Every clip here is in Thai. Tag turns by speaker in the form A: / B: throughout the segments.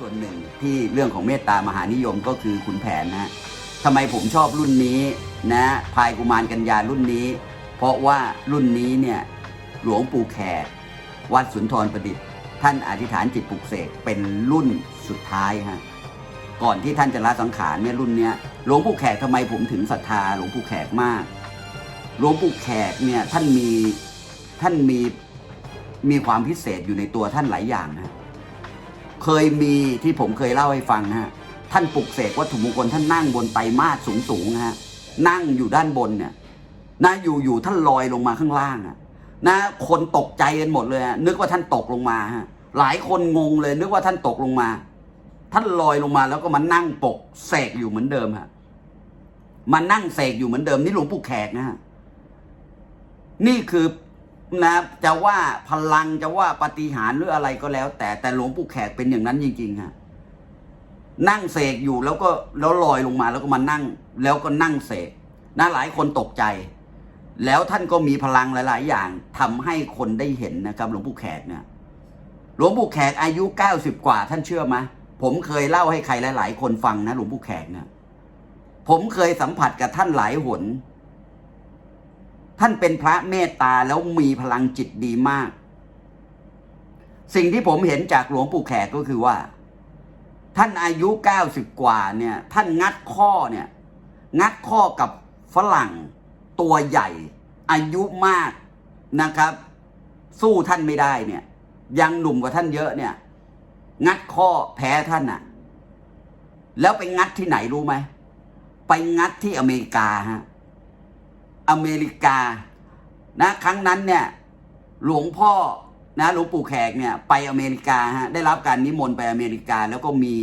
A: ส่วนหนึ่งที่เรื่องของเมตตามหานิยมก็คือขุนแผนนะทำไมผมชอบรุ่นนี้นะพายกุมารกัญญารุ่นนี้ เพราะว่ารุ่นนี้เนี่ยหลวงปู่แขกวัดสุนทรประดิษฐ์ ท่านอธิษฐานจิตปลุกเสกเป็นรุ่นสุดท้ายฮะก่อนที่ท่านจะละสังขารเนี่ยรุ่นเนี้ยหลวงปู่แขกทำไมผมถึงศรัทธาหลวงปู่แขกมาก หลวงปู่แขกเนี่ยท่านมีท่านมีมีความพิเศษอยู่ในตัวท่านหลายอย่างนะ เคยมีที่ผมเคยเล่าให้ฟังนะฮะท่านปลุกเสกวัตถุมงคลท่านนั่งบนไตรมาสสูงสูงๆนะฮะนั่งอยู่ด้านบนเนี่ยนะอยู่อยู่ท่านลอยลงมาข้างล่างอะนะคนตกใจกันหมดเลยนึกว่าท่านตกลงมาฮะหลายคนงงเลย นึกว่าท่านตกลงมา ท่านลอยลงมาแล้วก็มานั่งปกเสกอยู่เหมือนเดิมฮะมานั่งเสกอยู่เหมือนเดิมนี่หลวงปู่แขกนะฮะนี่คือ นะจะว่าพลังจะว่าปฏิหารหรืออะไรก็แล้ว แต่แต่หลวงปู่แขกเป็นอย่างนั้นจริงๆฮะนั่งเสกอยู่แล้วก็แล้วลอยลงมาแล้วก็มานั่ง แล้วก็นั่งเสกนะหลายคนตกใจ แล้วท่านก็มีพลังหลาย ๆ อย่างทำให้คนได้เห็นนะครับ หลวงปู่แขกเนี่ยหลวงปู่แขกอายุเก้าสิบกว่า ท่านเชื่อไหมผมเคยเล่าให้ใครหลาย ๆ คนฟังนะ หลวงปู่แขกเนี่ยผมเคยสัมผัสกับท่านหลายหน ท่านเป็นพระเมตตาแล้วมีพลังจิตดีมาก สิ่งที่ผมเห็นจากหลวงปู่แขกก็คือว่า ท่านอายุเก้าสิบกว่าเนี่ย ท่านงัดข้อเนี่ย งัดข้อกับฝรั่งตัวใหญ่ อายุมากนะครับ สู้ท่านไม่ได้เนี่ย ยังหนุ่มกว่าท่านเยอะเนี่ย งัดข้อแพ้ท่านอะแล้วไปงัดที่ไหนรู้ไหมไปงัดที่อเมริกาฮะ อเมริกานะครั้งนั้นเนี่ยหลวงพ่อนะหลวงปู่แขกเนี่ยไปอเมริกาฮะได้รับการนิมนต์ไปอเมริกาแล้วก็มี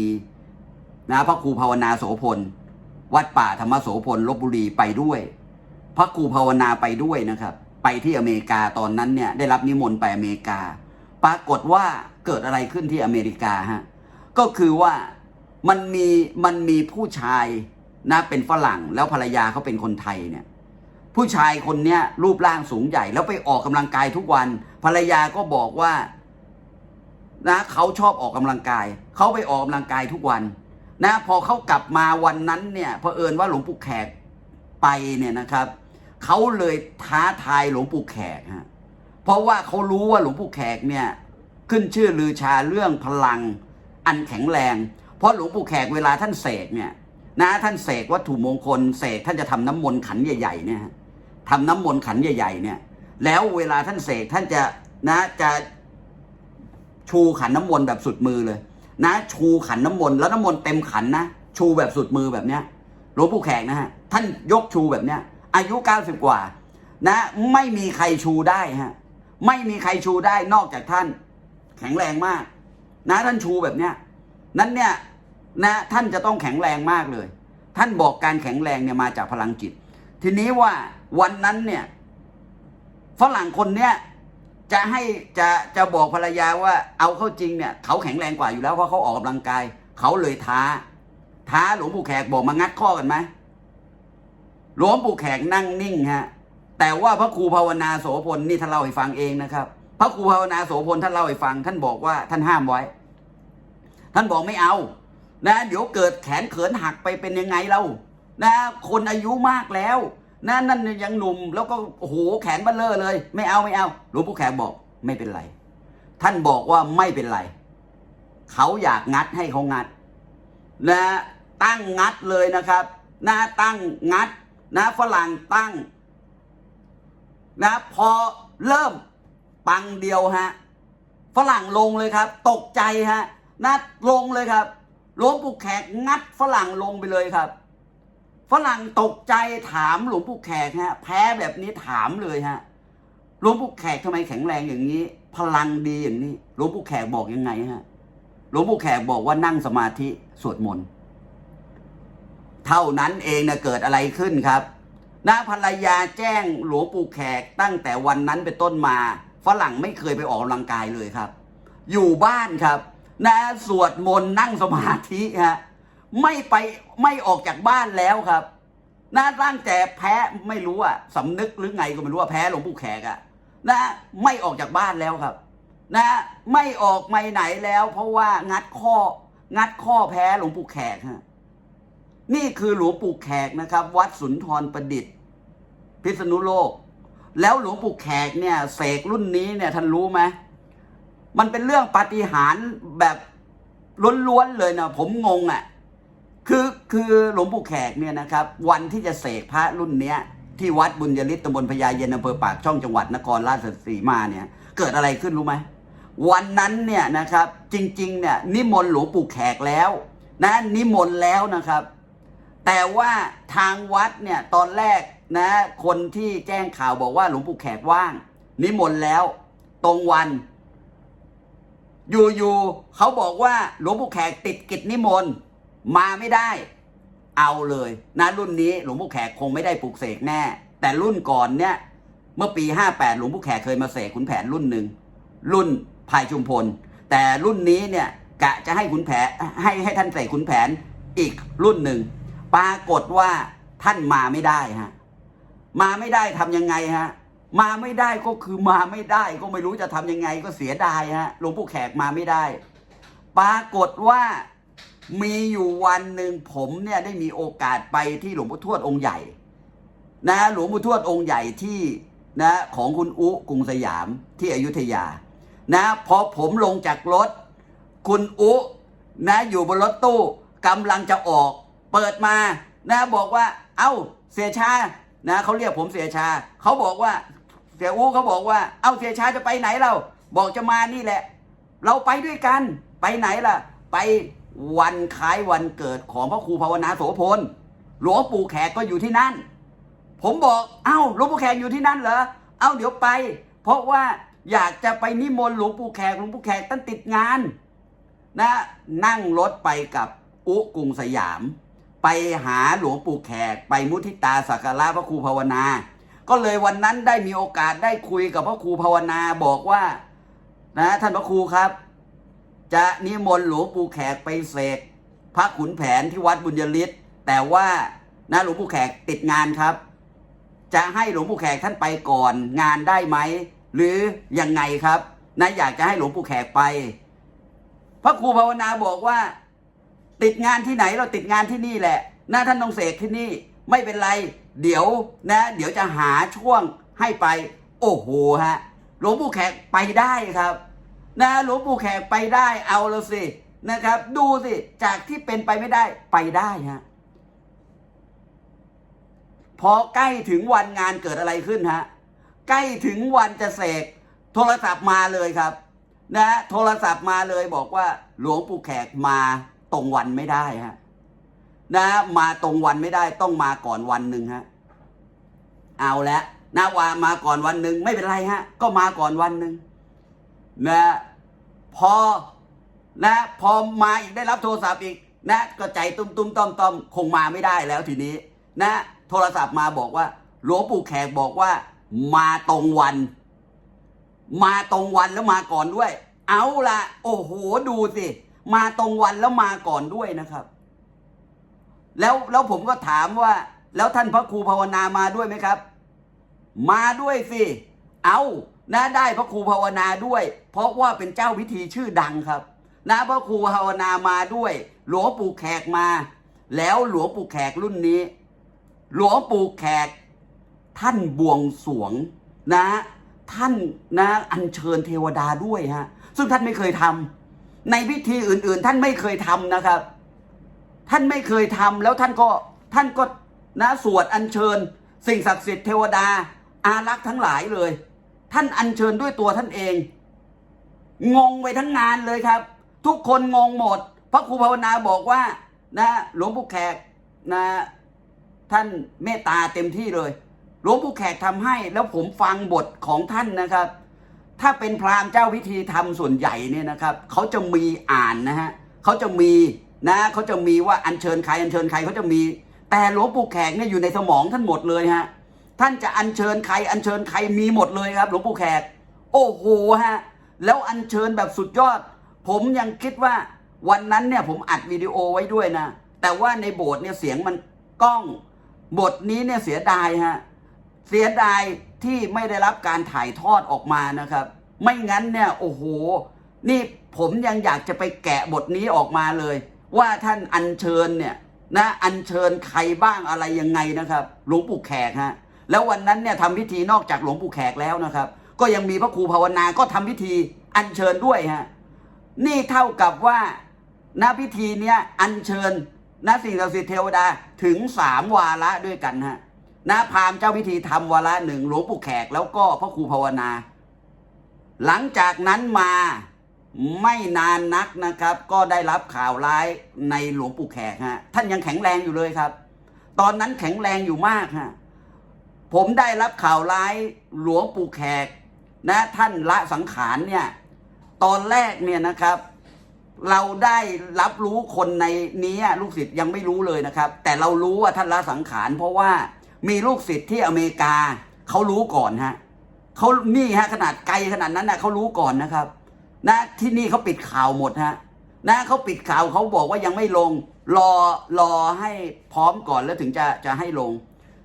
A: นะพระครูภาวนาโสพล วัดป่าธรรมโสพลลบบุรีไปด้วย พระครูภาวนาไปด้วยนะครับ ไปที่อเมริกาตอนนั้นเนี่ยได้รับนิมนต์ไปอเมริกา ปรากฏว่าเกิดอะไรขึ้นที่อเมริกาฮะก็คือว่ามันมีมันมีผู้ชายนะเป็นฝรั่งแล้วภรรยาเขาเป็นคนไทยเนี่ย ผู้ชายคนเนี้ยรูปร่างสูงใหญ่ แล้วไปออกกำลังกายทุกวัน ภรรยาก็บอกว่านะเขาชอบออกกำลังกาย เขาไปออกกำลังกายทุกวัน นะพอเขากลับมาวันนั้นเนี่ยเผอิญว่าหลวงปู่แขกไปเนี่ยนะครับเขาเลยท้าทายหลวงปู่แขกฮะเพราะว่าเขารู้ว่าหลวงปู่แขกเนี่ยขึ้นชื่อลือชาเรื่องพลังอันแข็งแรง เพราะหลวงปู่แขกเวลาท่านเสกเนี่ยนะท่านเสกวัตถุมงคลเสกท่านจะทำน้ำมนต์ขันใหญ่ๆเนี่ยฮะ ทำน้ำมนต์ขันใหญ่ๆเนี่ย แล้วเวลาท่านเสกท่านจะนะจะชูขันน้ำมนต์แบบสุดมือเลย นะ ชูขันน้ำมนต์แล้วน้ำมนต์เต็มขันนะชูแบบสุดมือแบบเนี้ยหลวงปู่แขกนะฮะท่านยกชูแบบเนี้ย อายุเก้าสิบกว่า นะ ไม่มีใครชูได้ฮะไม่มีใครชูได้นอกจากท่าน แข็งแรงมาก นะท่านชูแบบเนี้ยนั้นเนี่ยนะท่านจะต้องแข็งแรงมากเลย ท่านบอกการแข็งแรงเนี่ยมาจากพลังจิต ทีนี้ว่าวันนั้นเนี่ยฝรั่งคนเนี้ยจะให้จะจะบอกภรรยาว่าเอาเข้าจริงเนี่ยเขาแข็งแรงกว่าอยู่แล้วเพราะเขาออกกำลังกาย เขาเลยท้า ท้าหลวงปู่แขกบอกมางัดข้อกันไหมหลวงปู่แขกนั่งนิ่งฮะแต่ว่าพระครูภาวนาโสพลนี่ท่านเล่าให้ฟังเองนะครับ พระครูภาวนาโสพลท่านเล่าให้ฟัง ท่านบอกว่าท่านห้ามไว้ ท่านบอกไม่เอา นะ เดี๋ยวเกิดแขนเขินหักไปเป็นยังไงเล่า นะคนอายุมากแล้วนะนั่นยังหนุ่ม แล้วก็โอ้โหแขนบัลเลอร์เลย ไม่เอาไม่เอาหลวงปู่แขกบอกไม่เป็นไร ท่านบอกว่าไม่เป็นไร เขาอยากงัดให้เขางัด นะตั้งงัดเลยนะครับนะตั้งงัดนะฝรั่งตั้งนะพอเริ่มปังเดียวฮะฝรั่งลงเลยครับ ตกใจฮะนะลงเลยครับหลวงปู่แขกงัดฝรั่งลงไปเลยครับ ฝรั่งตกใจถามหลวงปู่แขกฮะ แพ้แบบนี้ถามเลยฮะหลวงปู่แขกทำไมแข็งแรงอย่างนี้ พลังดีอย่างนี้หลวงปู่แขกบอกยังไงฮะหลวงปู่แขกบอกว่านั่งสมาธิสวดมนต์เท่านั้นเองนะเกิดอะไรขึ้นครับนาภรรยาแจ้งหลวงปู่แขกตั้งแต่วันนั้นเป็นต้นมา ฝรั่งไม่เคยไปออกกำลังกายเลยครับ อยู่บ้านครับนะสวดมนต์นั่งสมาธิฮะ ไม่ไปไม่ออกจากบ้านแล้วครับนะร่างแต่แพ้ไม่รู้อะสำนึกหรือไงก็ไม่รู้ว่าแพ้หลวงปู่แขกอะนะไม่ออกจากบ้านแล้วครับ นะไม่ออกไม่ไหนแล้ว เพราะว่างัดข้อ งัดข้อแพ้หลวงปู่แขกฮะนี่คือหลวงปู่แขกนะครับ วัดสุนทรประดิษฐ์ พิษณุโลก แล้วหลวงปู่แขกเนี่ยเสกรุ่นนี้เนี่ยท่านรู้ไหมมันเป็นเรื่องปาฏิหาริย์แบบล้วนๆเลยนะผมงงอะ่ะ คือคือหลวงปู่แขกเนี่ยนะครับ วันที่จะเสกพระรุ่นเนี้ย ที่วัดบุญยฤทธิ์ตำบลพญาเย็นอำเภอปากช่องจังหวัดนครราชสีมาเนี่ย เกิดอะไรขึ้นรู้ไหมวันนั้นเนี่ยนะครับจริงๆเนี่ยนิมนต์หลวงปู่แขกแล้ว นะนิมนต์แล้วนะครับ แต่ว่าทางวัดเนี่ยตอนแรกนะคนที่แจ้งข่าวบอกว่าหลวงปู่แขกว่าง นิมนต์แล้ว ตรงวันอยู่ๆเขาบอกว่าหลวงปู่แขกติดกิจนิมนต์ มาไม่ได้ เอาเลยนะรุ่นนี้หลวงปู่แขกคงไม่ได้ปลุกเสกแน่ แต่รุ่นก่อนเนี่ย เมื่อปี 58 หลวงปู่แขกเคยมาเสกขุนแผนรุ่นหนึ่งรุ่นภายชุมพล แต่รุ่นนี้เนี่ยกะจะให้ขุนแผนให้ให้ท่านเสกขุนแผนอีกรุ่นหนึ่งปรากฏว่าท่านมาไม่ได้ฮะมาไม่ได้ทำยังไงฮะมาไม่ได้ก็คือมาไม่ได้ก็ไม่รู้จะทำยังไงก็เสียดายฮะหลวงปู่แขกมาไม่ได้ ปรากฏว่า มีอยู่วันหนึ่งผมเนี่ยได้มีโอกาสไปที่หลวงปู่ทวดองค์ใหญ่ นะหลวงปู่ทวดองค์ใหญ่ที่นะของคุณอุกรุงสยามที่อยุธยา นะพอผมลงจากรถ คุณอุนะอยู่บนรถตู้กำลังจะออก เปิดมานะบอกว่า เอ้าเสียชานะเขาเรียกผมเสียชาเขาบอกว่าเสียอูเขาบอกว่า เอ้าเสียชาจะไปไหนเรา บอกจะมานี่แหละ เราไปด้วยกัน ไปไหนล่ะ ไป วันคล้ายวันเกิดของพระครูภาวนาโสพลหลวงปู่แขกก็อยู่ที่นั่น ผมบอกเอ้าหลวงปู่แขกอยู่ที่นั่นเหรอเอ้าเดี๋ยวไป เพราะว่าอยากจะไปนิมนต์หลวงปู่แขกหลวงปู่แขกตั้งติดงานนะนั่งรถไปกับอุกรุงสยาม ไปหาหลวงปู่แขก ไปมุทิตาสักการะพระครูภาวนา ก็เลยวันนั้นได้มีโอกาสได้คุยกับพระครูภาวนาบอกว่านะท่านพระครูครับ จะนิมนต์หลวงปู่แขกไปเสกพระขุนแผนที่วัดบุญยฤทธิ์แต่ว่านะหลวงปู่แขกติดงานครับ จะให้หลวงปู่แขกท่านไปก่อนงานได้ไหมหรือยังไงครับนะอยากจะให้หลวงปู่แขกไป พระครูภาวนาบอกว่า ติดงานที่ไหนเราติดงานที่นี่แหละนะท่านต้องเสกที่นี่ไม่เป็นไร เดี๋ยวนะ เดี๋ยวจะหาช่วงให้ไป โอ้โหฮะหลวงปู่แขกไปได้ครับ นะหลวงปู่แขกไปได้เอาแล้วสินะครับ ดูสิ จากที่เป็นไปไม่ได้ไปได้ฮะพอใกล้ถึงวันงานเกิดอะไรขึ้นฮะใกล้ถึงวันจะเสกโทรศัพท์มาเลยครับ นะโทรศัพท์มาเลยบอกว่า หลวงปู่แขกมาตรงวันไม่ได้ฮะนะมาตรงวันไม่ได้ต้องมาก่อนวันหนึ่งฮะเอาละนะว่ามาก่อนวันหนึ่งไม่เป็นไรฮะ ก็มาก่อนวันหนึ่ง นะพอนะพอมาอีกได้รับโทรศัพท์อีกนะก็ใจตุ้มตุ้มต้อมต้อมคงมาไม่ได้แล้วทีนี้ นะ โทรศัพท์มาบอกว่า หลวงปู่แขกบอกว่า มาตรงวัน มาตรงวันแล้วมาก่อนด้วย เอาละโอ้โหดูสิ มาตรงวันแล้วมาก่อนด้วยนะครับ แล้วแล้วผมก็ถามว่า แล้วท่านพระครูภาวนามาด้วยไหมครับ มาด้วยสิ เอา นะได้พระครูภาวนาด้วย เพราะว่าเป็นเจ้าพิธีชื่อดังครับ นะพระครูภาวนามาด้วย หลวงปู่แขกมา แล้วหลวงปู่แขกรุ่นนี้ หลวงปู่แขก ท่านบวงสรวงนะ ท่านนะอัญเชิญเทวดาด้วยฮะซึ่งท่านไม่เคยทำในพิธีอื่น ๆ ท่านไม่เคยทำนะครับ ท่านไม่เคยทำแล้วท่านก็ท่านก็นะสวดอัญเชิญ สิ่งศักดิ์สิทธิ์เทวดาอารักษ์ทั้งหลายเลย ท่านอัญเชิญด้วยตัวท่านเอง งงไปทั้งงานเลยครับ ทุกคนงงหมด พระครูภาวนาบอกว่า นะหลวงปู่แขกนะท่านเมตตาเต็มที่เลยหลวงปู่แขกทำให้ แล้วผมฟังบทของท่านนะครับ ถ้าเป็นพราหมณ์เจ้าพิธีทำส่วนใหญ่เนี่ยนะครับเขาจะมีอ่านนะฮะเขาจะมีนะเขาจะมีว่าอัญเชิญใครอัญเชิญใครเขาจะมี แต่หลวงปู่แขกเนี่ยอยู่ในสมองท่านหมดเลยฮะ ท่านจะอัญเชิญใครอัญเชิญใครมีหมดเลยครับหลวงปู่แขก โอ้โหฮะแล้วอัญเชิญแบบสุดยอด ผมยังคิดว่าวันนั้นเนี่ยผมอัดวิดีโอไว้ด้วยนะ แต่ว่าในโบสถ์เนี่ยเสียงมันก้องบทนี้เนี่ยเสียดายฮะเสียดายที่ไม่ได้รับการถ่ายทอดออกมานะครับ ไม่งั้นเนี่ยโอ้โห นี่ผมยังอยากจะไปแกะบทนี้ออกมาเลย ว่าท่านอัญเชิญเนี่ยนะอัญเชิญใครบ้างอะไรยังไงนะครับหลวงปู่แขกฮะ แล้ววันนั้นเนี่ยทำพิธีนอกจากหลวงปู่แขกแล้วนะครับ ก็ยังมีพระครูภาวนาก็ทำพิธีอัญเชิญด้วยฮะนี่เท่ากับว่าณพิธีเนี้ยอัญเชิญณสิ่งศักดิ์สิทธิ์เทวดาถึงสามวาระด้วยกันฮะนะพราหมณ์เจ้าพิธีทำวาระหนึ่งหลวงปู่แขกแล้วก็พระครูภาวนา หลังจากนั้นมาไม่นานนักนะครับ ก็ได้รับข่าวร้ายในหลวงปู่แขกฮะท่านยังแข็งแรงอยู่เลยครับ ตอนนั้นแข็งแรงอยู่มากฮะ ผมได้รับข่าวร้ายหลวงปู่แขกนะท่านละสังขารเนี่ย ตอนแรกเนี่ยนะครับ เราได้รับรู้คนในนี้ลูกศิษย์ยังไม่รู้เลยนะครับ แต่เรารู้ว่าท่านละสังขารเพราะว่ามีลูกศิษย์ที่อเมริกาเขารู้ก่อนฮะเขานี่ฮะขนาดไกลขนาดนั้นนะเขารู้ก่อนนะครับ นะที่นี่เขาปิดข่าวหมดฮะนะเขาปิดข่าวเขาบอกว่ายังไม่ลง รอรอให้พร้อมก่อนแล้วถึงจะจะให้ลง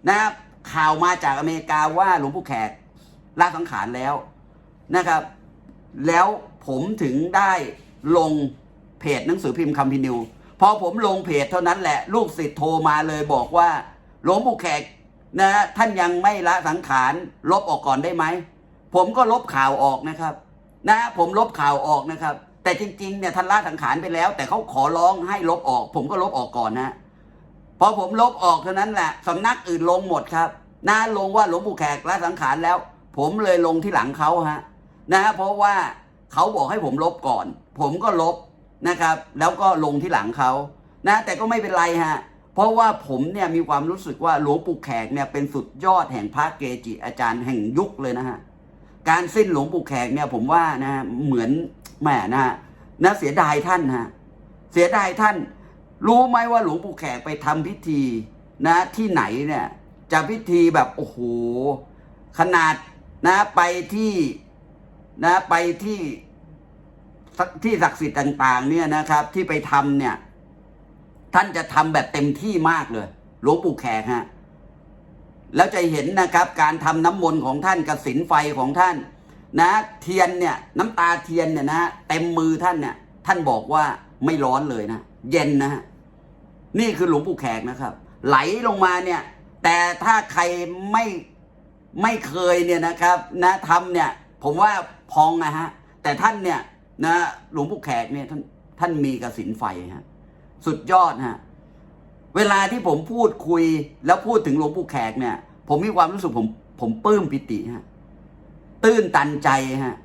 A: นะ ข่าวมาจากอเมริกาว่าหลวงปู่แขกละสังขารแล้วนะครับ แล้วผมถึงได้ลงเพจหนังสือพิมพ์คำพินิวพอผมลงเพจเท่านั้นแหละ ลูกศิษย์โทรมาเลยบอกว่า หลวงปู่แขกนะท่านยังไม่ละสังขารลบออกก่อนได้ไหม ผมก็ลบข่าวออกนะครับ นะผมลบข่าวออกนะครับ แต่จริงๆเนี่ยท่านละสังขารไปแล้ว แต่เขาขอร้องให้ลบออก ผมก็ลบออกก่อนนะ พอผมลบออกเท่านั้นแหละสำนักอื่นลงหมดครับนะลงว่าหลวงปู่แขกละสังขารแล้ว ผมเลยลงที่หลังเขาฮะนะฮะเพราะว่าเขาบอกให้ผมลบก่อน ผมก็ลบนะครับ แล้วก็ลงที่หลังเขานะแต่ก็ไม่เป็นไรฮะเพราะว่าผมเนี่ยมีความรู้สึกว่าหลวงปู่แขกเนี่ยเป็นสุดยอดแห่งพระเกจิอาจารย์แห่งยุคเลยนะฮะการสิ้นหลวงปู่แขกเนี่ยผมว่านะเหมือนแหมนะฮะนะเสียดายท่านฮะเสียดายท่าน รู้ไหมว่าหลวงปู่แขกไปทำพิธีนะที่ไหนเนี่ยจะพิธีแบบโอ้โหขนาดนะไปที่นะไปที่ที่ศักดิ์สิทธิ์ต่าง ๆ เนี่ยนะครับ ที่ไปทำเนี่ย ท่านจะทำแบบเต็มที่มากเลยหลวงปู่แขกฮะแล้วจะเห็นนะครับ การทำน้ำมนต์ของท่านกระสินไฟของท่าน นะ เทียนเนี่ย น้ำตาเทียนเนี่ยนะเต็มมือท่านเนี่ย ท่านบอกว่าไม่ร้อนเลยนะ เย็นนะฮะ นี่คือหลวงปู่แขกนะครับ ไหลลงมาเนี่ย แต่ถ้าใครไม่ไม่เคยเนี่ยนะครับ นะทำเนี่ย ผมว่าพองนะฮะ แต่ท่านเนี่ยนะหลวงปู่แขกเนี่ยท่านท่านมีกสินไฟฮะสุดยอดฮะเวลาที่ผมพูดคุยแล้วพูดถึงหลวงปู่แขกเนี่ย ผมมีความรู้สึกผมผมปลื้มปิติฮะตื้นตันใจฮะ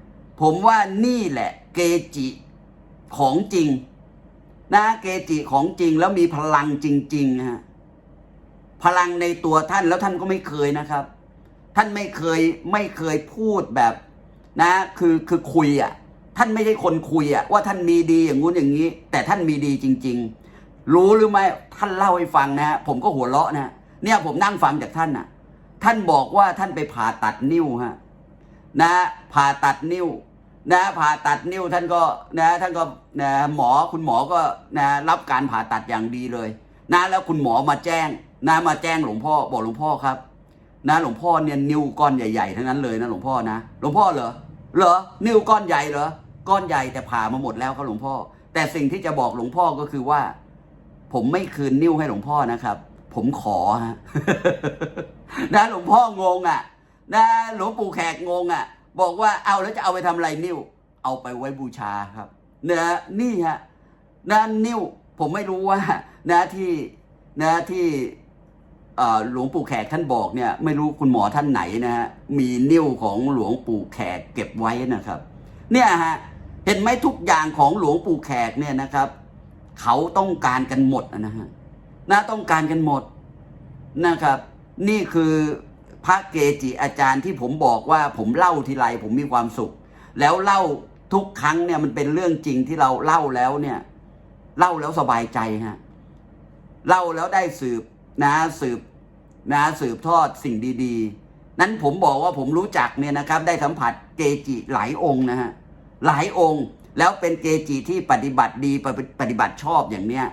A: ผมว่านี่แหละเกจิของจริง นะเกจิของจริงแล้วมีพลังจริงๆฮะพลังในตัวท่านแล้วท่านก็ไม่เคยนะครับ ท่านไม่เคยไม่เคยพูดแบบนะคือคือคุยอะท่านไม่ใช่คนคุยอะว่าท่านมีดีอย่างงู้นอย่างนี้ แต่ท่านมีดีจริง ๆ รู้หรือไม่ท่านเล่าให้ฟังนะผมก็หัวเราะนะเนี่ยผมนั่งฟังจากท่านน่ะ ท่านบอกว่าท่านไปผ่าตัดนิ้วฮะนะผ่าตัดนิ้ว นะผ่าตัดนิ้วท่านก็นะท่านก็นะหมอคุณหมอก็นะรับการผ่าตัดอย่างดีเลยนะแล้วคุณหมอมาแจ้งนะมาแจ้งหลวงพ่อบอกหลวงพ่อครับ นะหลวงพ่อเนี่ยนิ้วก้อนใหญ่ๆทั้งนั้นเลยนะหลวงพ่อนะหลวงพ่อเหรอเหรอนิ้วก้อนใหญ่เหรอก้อนใหญ่แต่ผ่ามาหมดแล้วครับหลวงพ่อ แต่สิ่งที่จะบอกหลวงพ่อก็คือว่า ผมไม่คืนนิ้วให้หลวงพ่อนะครับ ผมขอฮะนะหลวงพ่องงอะ นะหลวงปู่แขกงงอะ บอกว่าเอาแล้วจะเอาไปทำอะไรนิ้ว เอาไปไว้บูชาครับนะนี่ฮะนะนิ้วผมไม่รู้ว่านะที่นะที่หลวงปู่แขกท่านบอกเนี่ยไม่รู้คุณหมอท่านไหนนะฮะมีนิ้วของหลวงปู่แขกเก็บไว้นะครับ เนี่ยฮะเห็นไหมทุกอย่างของหลวงปู่แขกเนี่ยนะครับ เขาต้องการกันหมดนะฮะนะต้องการกันหมดนะครับ นี่คือ พระเกจิอาจารย์ที่ผมบอกว่าผมเล่าทีไรผมมีความสุข แล้วเล่าทุกครั้งเนี่ยมันเป็นเรื่องจริงที่เราเล่าแล้วเนี่ยเล่าแล้วสบายใจฮะเล่าแล้วได้สืบนะสืบนะสืบทอดสิ่งดีๆ นั้นผมบอกว่าผมรู้จักเนี่ยนะครับ ได้สัมผัสเกจิหลายองค์นะฮะหลายองค์แล้วเป็นเกจิที่ปฏิบัติดีปฏิบัติชอบอย่างเนี้ย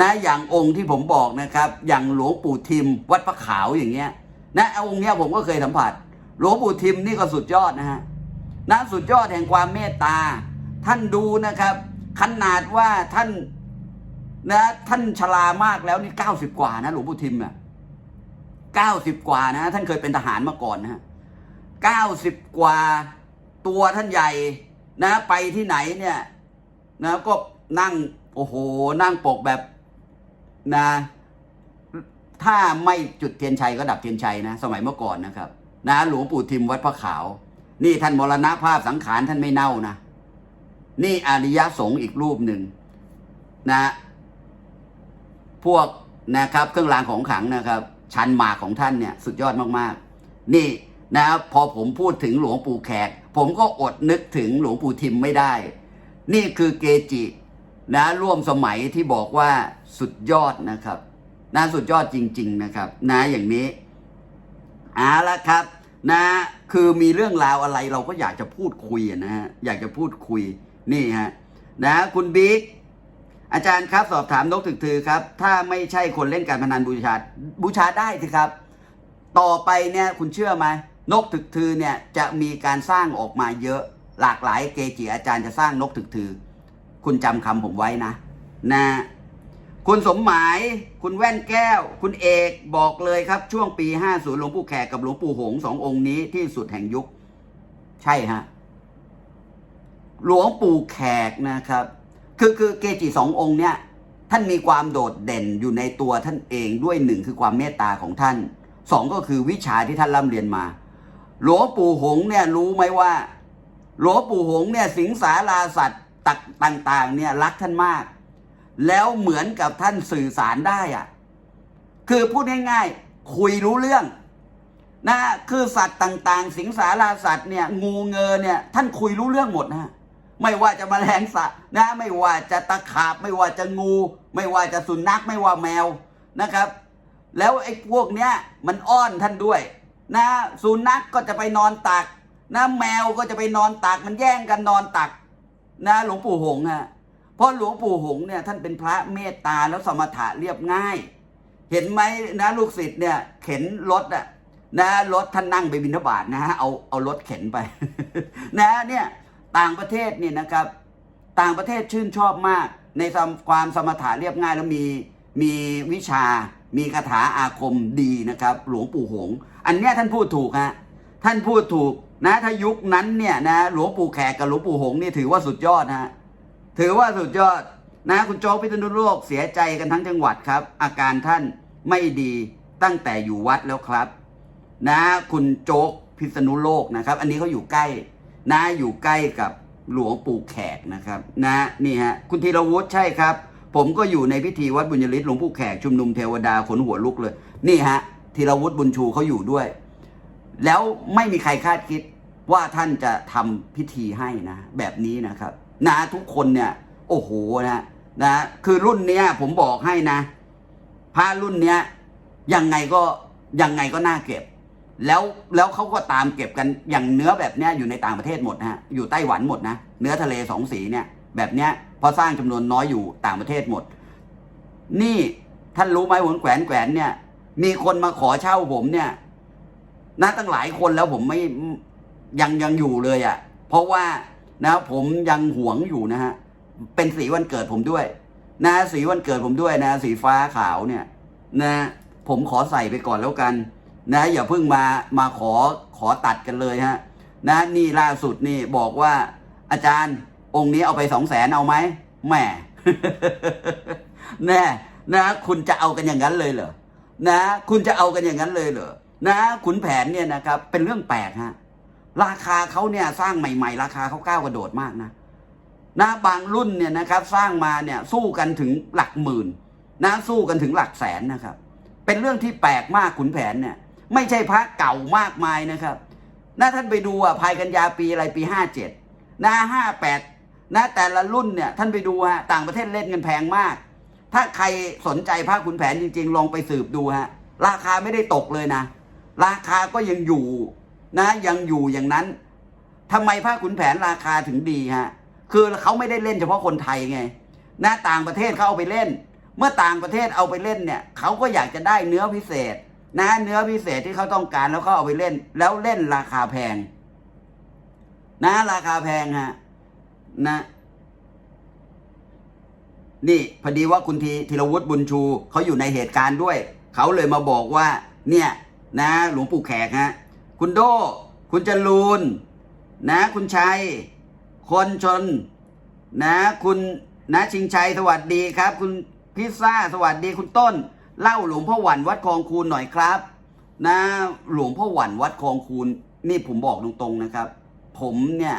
A: นะอย่างองค์ที่ผมบอกนะครับ อย่างหลวงปู่ทิมวัดพระขาวอย่างเงี้ย นะองค์เนี้ยผมก็เคยสัมผัสหลวงปู่ทิมนี่ก็สุดยอดนะฮะนะสุดยอดแห่งความเมตตา ท่านดูนะครับ ขนาดว่าท่านนะท่านชรามากแล้วนี่เก้าสิบกว่านะหลวงปู่ทิมอะเก้าสิบกว่านะ ท่านเคยเป็นทหารมาก่อนนะฮะเก้าสิบกว่าตัวท่านใหญ่นะไปที่ไหนเนี่ยนะก็นั่งโอ้โห นั่งปกแบบนะ ถ้าไม่จุดเทียนชัยก็ดับเทียนชัยนะ สมัยเมื่อก่อนนะครับ นะหลวงปู่ทิมวัดพระขาว นี่ท่านมรณภาพสังขารท่านไม่เน่านะ นี่อริยสงฆ์อีกรูปหนึ่งนะ พวกนะครับ เครื่องรางของขลังนะครับ ชันหมากของท่านเนี่ย สุดยอดมากๆ นี่นะพอผมพูดถึงหลวงปู่แขก ผมก็อดนึกถึงหลวงปู่ทิมไม่ได้ นี่คือเกจิ นะร่วมสมัยที่บอกว่าสุดยอดนะครับ นะสุดยอดจริง ๆ นะครับนะอย่างนี้เอาละครับ นะคือมีเรื่องราวอะไรเราก็อยากจะพูดคุยนะฮะอยากจะพูดคุยนี่ฮะนะคุณบิ๊กอาจารย์ครับสอบถามนกถึกถือครับ ถ้าไม่ใช่คนเล่นการพนันบูชาบูชาได้สิครับ ต่อไปเนี่ยคุณเชื่อไหมนกถึกถือเนี่ยจะมีการสร้างออกมาเยอะหลากหลายเกจิอาจารย์จะสร้างนกถึกถือ คุณจำคำผมไว้นะ นะ คุณสมหมาย คุณแว่นแก้ว คุณเอกบอกเลยครับ ช่วงปี 50 หลวงปู่แขกกับหลวงปู่หงสององค์นี้ที่สุดแห่งยุค ใช่ฮะ หลวงปู่แขกนะครับ คือคือเกจิสององค์เนี่ยท่านมีความโดดเด่นอยู่ในตัวท่านเองด้วยหนึ่งคือความเมตตาของท่านสองก็คือวิชาที่ท่านร่ำเรียนมา หลวงปู่หงเนี่ยรู้ไหมว่า หลวงปู่หงเนี่ยสิงสาราสัตว์ตักต่าง ๆ เนี่ยรักท่านมาก แล้วเหมือนกับท่านสื่อสารได้อะคือพูดง่ายๆ คุยรู้เรื่องนะคือสัตว์ต่าง ๆ สิงสาราสัตว์เนี่ยงูเงอเนี่ยท่านคุยรู้เรื่องหมดนะไม่ว่าจะมาแมลงสัตว์นะไม่ว่าจะตะขาบ ไม่ว่าจะงู ไม่ว่าจะสุนัขไม่ว่าแมวนะครับ แล้วไอ้พวกเนี้ยมันอ้อนท่านด้วย นะสุนัขก็จะไปนอนตักนะแมวก็จะไปนอนตักมันแย่งกันนอนตัก นะหลวงปู่หงส์ฮะ เพราะหลวงปู่หงเนี่ยท่านเป็นพระเมตตาแล้วสมถะเรียบง่าย เห็นไหมนะลูกศิษย์เนี่ยเข็นรถอะนะรถท่านนั่งไปบิณฑบาตนะฮะเอาเอารถเข็นไป นะเนี่ยต่างประเทศเนี่ยนะครับ ต่างประเทศชื่นชอบมาก ในความสมถะเรียบง่ายแล้วมีมีวิชา มีคาถาอาคมดีนะครับ หลวงปู่หง อันเนี้ยท่านพูดถูกฮะท่านพูดถูกนะถ้ายุคนั้นเนี่ยนะหลวงปู่แขกกับหลวงปู่หงนี่ถือว่าสุดยอดนะฮะ ถือว่าสุดยอดนะคุณโจ๊กพิษณุโลกเสียใจกันทั้งจังหวัดครับ อาการท่านไม่ดีตั้งแต่อยู่วัดแล้วครับ นะคุณโจ๊กพิษณุโลกนะครับ อันนี้เขาอยู่ใกล้ นะอยู่ใกล้กับหลวงปู่แขกนะครับ นะนี่ฮะคุณธีรวุฒิใช่ครับ ผมก็อยู่ในพิธีวัดบุญยฤทธิ์หลวงปู่แขกชุมนุมเทวดาขนหัวลุกเลย นี่ฮะธีรวุฒิบุญชูเขาอยู่ด้วย แล้วไม่มีใครคาดคิดว่าท่านจะทำพิธีให้นะ แบบนี้นะครับ นะทุกคนเนี่ย โอ้โหนะนะคือรุ่นเนี้ย ผมบอกให้นะพระรุ่นเนี้ยยังไงก็ยังไงก็น่าเก็บ แล้วแล้วเขาก็ตามเก็บกันอย่างเนื้อแบบเนี้ยอยู่ในต่างประเทศหมดนะฮะอยู่ไต้หวันหมดนะเนื้อทะเลสองสีเนี่ย แบบเนี้ยพอสร้างจำนวนน้อยอยู่ต่างประเทศหมด นี่ท่านรู้ไหมหนแขวนแขวนเนี่ย มีคนมาขอเช่าผมเนี่ยนะตั้งหลายคนแล้วผมไม่ยังยังอยู่เลยอะ่ะ เพราะว่า นะผมยังหวงอยู่นะฮะเป็นสีวันเกิดผมด้วย นะสีวันเกิดผมด้วยนะ สีฟ้าขาวเนี่ย นะ ผมขอใส่ไปก่อนแล้วกัน นะ อย่าเพิ่งมามาขอขอตัดกันเลยฮะ นะนี่ล่าสุดนี่บอกว่า อาจารย์องค์นี้เอาไปสองแสนเอาไหมแหมแน่นะ คุณจะเอากันอย่างนั้นเลยเหรอนะ คุณจะเอากันอย่างนั้นเลยเหรอนะขุนแผนเนี่ยนะครับ เป็นเรื่องแปลกฮะ ราคาเขาเนี่ยสร้างใหม่ ๆ ราคาเขาก้าวกระโดดมากนะนะบางรุ่นเนี่ยนะครับสร้างมาเนี่ยสู้กันถึงหลักหมื่นนะสู้กันถึงหลักแสนนะครับ เป็นเรื่องที่แปลกมากขุนแผนเนี่ย ไม่ใช่พระเก่ามากมายนะครับนะท่านไปดูอะภายกันยาปีอะไรปีห้าเจ็ดนะห้าแปดนะแต่ละรุ่นเนี่ยท่านไปดูฮะต่างประเทศเล่นกันแพงมาก ถ้าใครสนใจพระขุนแผนจริง ๆ ลองไปสืบดูฮะราคาไม่ได้ตกเลยนะ ราคาก็ยังอยู่ นะยังอยู่อย่างนั้นทำไมพระขุนแผนราคาถึงดีฮะคือเขาไม่ได้เล่นเฉพาะคนไทยไงนะต่างประเทศเขาเอาไปเล่น เมื่อต่างประเทศเอาไปเล่นเนี่ยเขาก็อยากจะได้เนื้อพิเศษ นะเนื้อพิเศษที่เขาต้องการแล้วเขาเอาไปเล่น แล้วเล่นราคาแพง นะ ราคาแพงฮะนะนี่พอดีว่าคุณธีธีรวุฒิบุญชูเขาอยู่ในเหตุการณ์ด้วย เขาเลยมาบอกว่า เนี่ย นะ หลวงปู่แขกฮะ คุณโด คุณจรูนนะ คุณชัย คนชน นะ คุณนะชิงชัยสวัสดีครับ คุณพิซซ่าสวัสดีคุณต้น เล่าหลวงพ่อหวันวัดคลองคูนหน่อยครับ นะ หลวงพ่อหวันวัดคลองคูนนี่ผมบอกตรงๆนะครับ ผมเนี่ย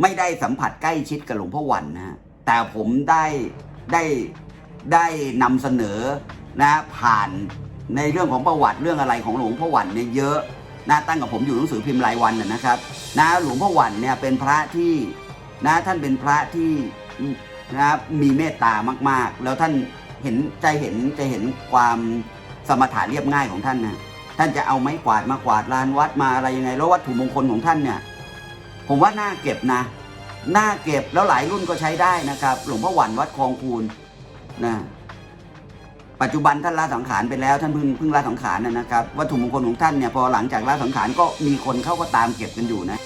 A: ไม่ได้สัมผัสใกล้ชิดกับหลวงพ่อหวันนะฮะแต่ผมได้ได้ได้นำเสนอนะผ่านในเรื่องของประวัติเรื่องอะไรของหลวงพ่อหวันเนี่ยเยอะ นะตั้งกับผมอยู่หนังสือพิมพ์รายวันนะนะครับนะหลวงพ่อหวันเนี่ยเป็นพระที่นะท่านเป็นพระที่นะครับมีเมตตามาก ๆ แล้วท่านเห็นใจเห็นจะเห็นความสมถะเรียบง่ายของท่านนะท่านจะเอาไม้กวาดมากวาดลานวัดมาอะไรยังไง แล้ววัตถุมงคลของท่านเนี่ยผมว่าน่าเก็บนะน่าเก็บแล้วหลายรุ่นก็ใช้ได้นะครับ หลวงพ่อหวันวัดคลองคูนนะ ปัจจุบันท่านละสังขารไปแล้วท่านเพิ่งเพิ่งละสังขารนะนะครับวัตถุมงคลของท่านเนี่ยพอหลังจากละสังขารก็มีคนเขาก็ตามเก็บกันอยู่นะ